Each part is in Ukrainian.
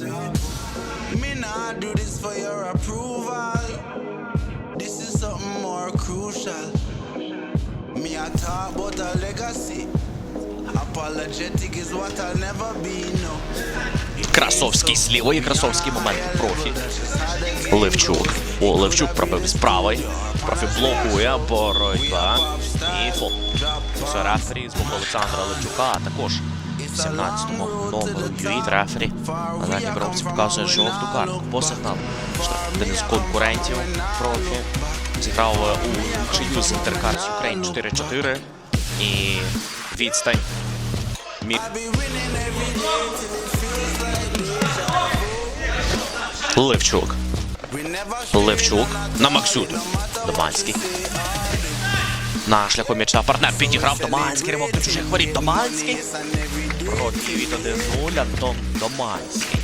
Me not do this for your approval. This is something more crucial. Me I talk about a legacy. Apologetic is what I'll never be, no. Красовський з лівої, Красовський момент профі. Левчук. О, Левчук пробив з правої. Профі блокує боротьба. І фол. Це рефері з боку Олександра Левчука, також 17-му номеру Юїт рефері. На задній бровці показує жовту картку по сигналу. Один із конкурентів профі. Зіграв у чию з Інтеркарс Україн 4-4. І відстань. Міг Левчук. Левчук на Максюту. Доманський. На шляху м'яча партнер підіграв Доманський. Ривок до чужих воріт. Доманський. Проти від 1-0. Антон Доманський.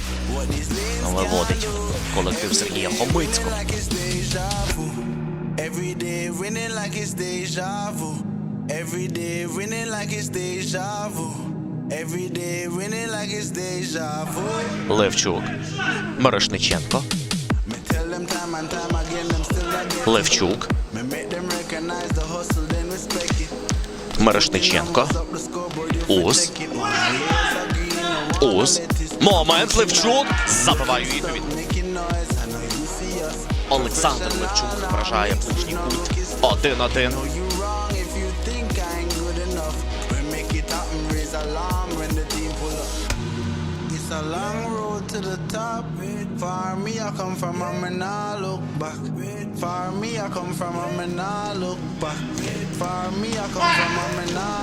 Виводить колектив Сергія Хомицького. like it's deja vu. Every day winning like it's deja vu. Every day winning like it's deja vu. Every day winning like it's deja vu. Левчук. Мирошниченко. Левчук. Me make Ус. Момент Левчук. Забиває відповідь. I. Олександр Левчук вражає ближній кут. 1-1. No, you wrong if you think I ain't good enough. We make it happen, raise alarm when the team pull up. It's a long road to the top. Far me, I come from, I may not look back. Far me, I come from, I may not look back. Far me, I come from, I may not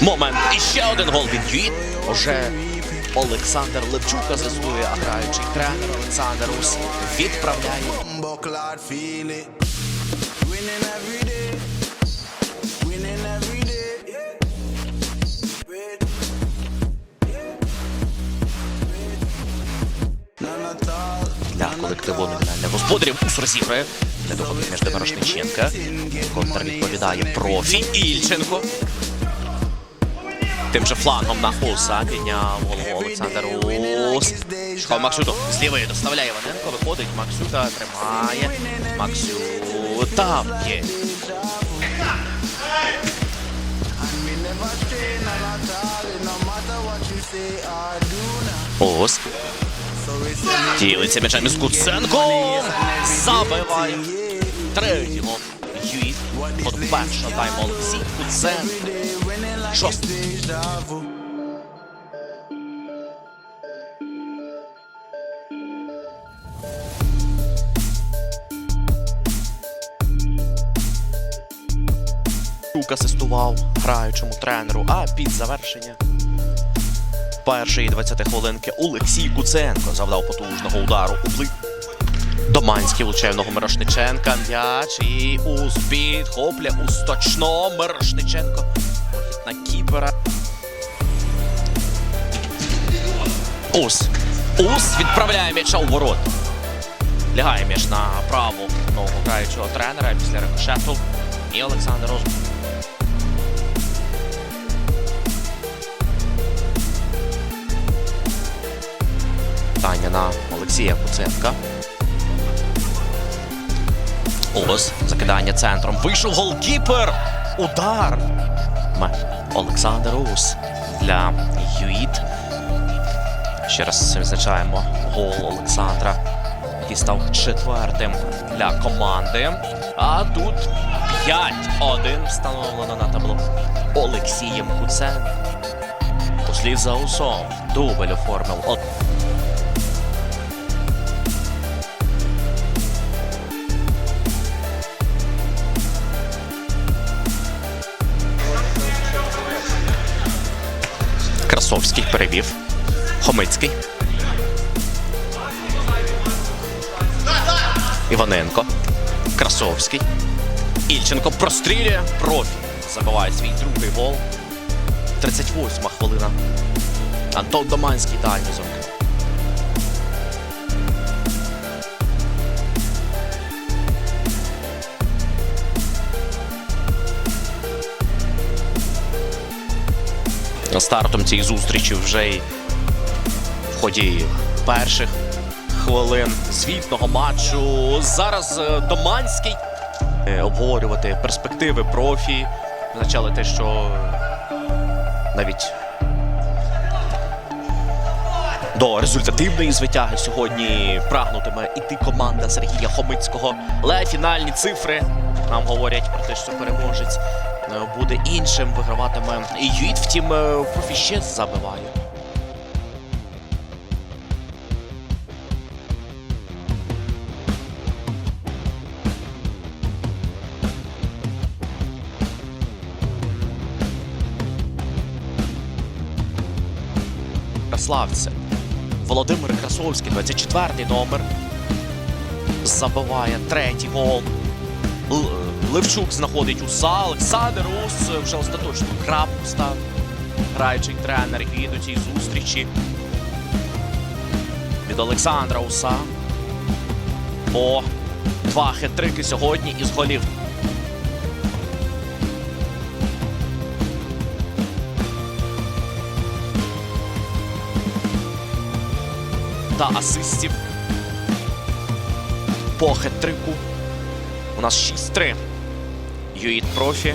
Момент. І ще один гол від Юїт. Уже Олександр Левчук асистує, а граючий тренер Олександр Ус відправляє. Для колективу номінальних господарів Ус розіграє. Не доходить між Демирошниченка. Контр відповідає профі Ільченко. Тим же флангом на Уса підняв голову Олександр Ус. Школ Максюту з лівої доставляє Іваненко. Виходить Максюта, тримає. Максюта є. Ус. Ділиться м'ячем із Куценко. Забиває. Третій гол. Юїт. От перша тайм Олексій Куценко. Тук асистував граючому тренеру, а під завершення першої 20 хвилинки Олексій Куценко завдав потужного удару у блик. Доманський влучевного Мирошниченка. М'яч і успід. Хопля усточно. Мирошниченко. На кіпера. Ус. Ус відправляє м'яча у ворот. Лягає м'яч на праву ногу граючого тренера після рикошету. І Олександр Розум. Питання на Олексія Куценка. Ось закидання центром. Вийшов голкіпер. Удар. Ме. Олександр Ус для Юїт. Ще раз відзначаємо гол Олександра, який став четвертим для команди. А тут 5-1 встановлено на табло Олексієм Куценком. Послід за усом дубль оформив. От- перевів. Хомицький. Іваненко. Красовський. Ільченко прострілює. Профі. Забиває свій другий гол. 38 хвилина. Антон Доманський дальній стартом цієї зустрічі вже й в ході перших хвилин звітного матчу. Зараз е, Доманський Е, обговорювати перспективи профі. Означали те, що навіть до результативної звитяги сьогодні прагнутиме іти команда Сергія Хомицького. Але фінальні цифри нам говорять про те, що переможець буде іншим, виграватиме Юїт, втім, е, профі ще забиває. Краславця. Володимир Красовський, 24-й номер. Забиває третій гол. Левчук знаходить уса. Олександр Ус вже остаточно крапку став. Граючий тренер і до цієї зустрічі. Від Олександра Уса. О, два хитрики сьогодні із голів. та асистів. По хет-трику. У нас 6-3. Юїт профі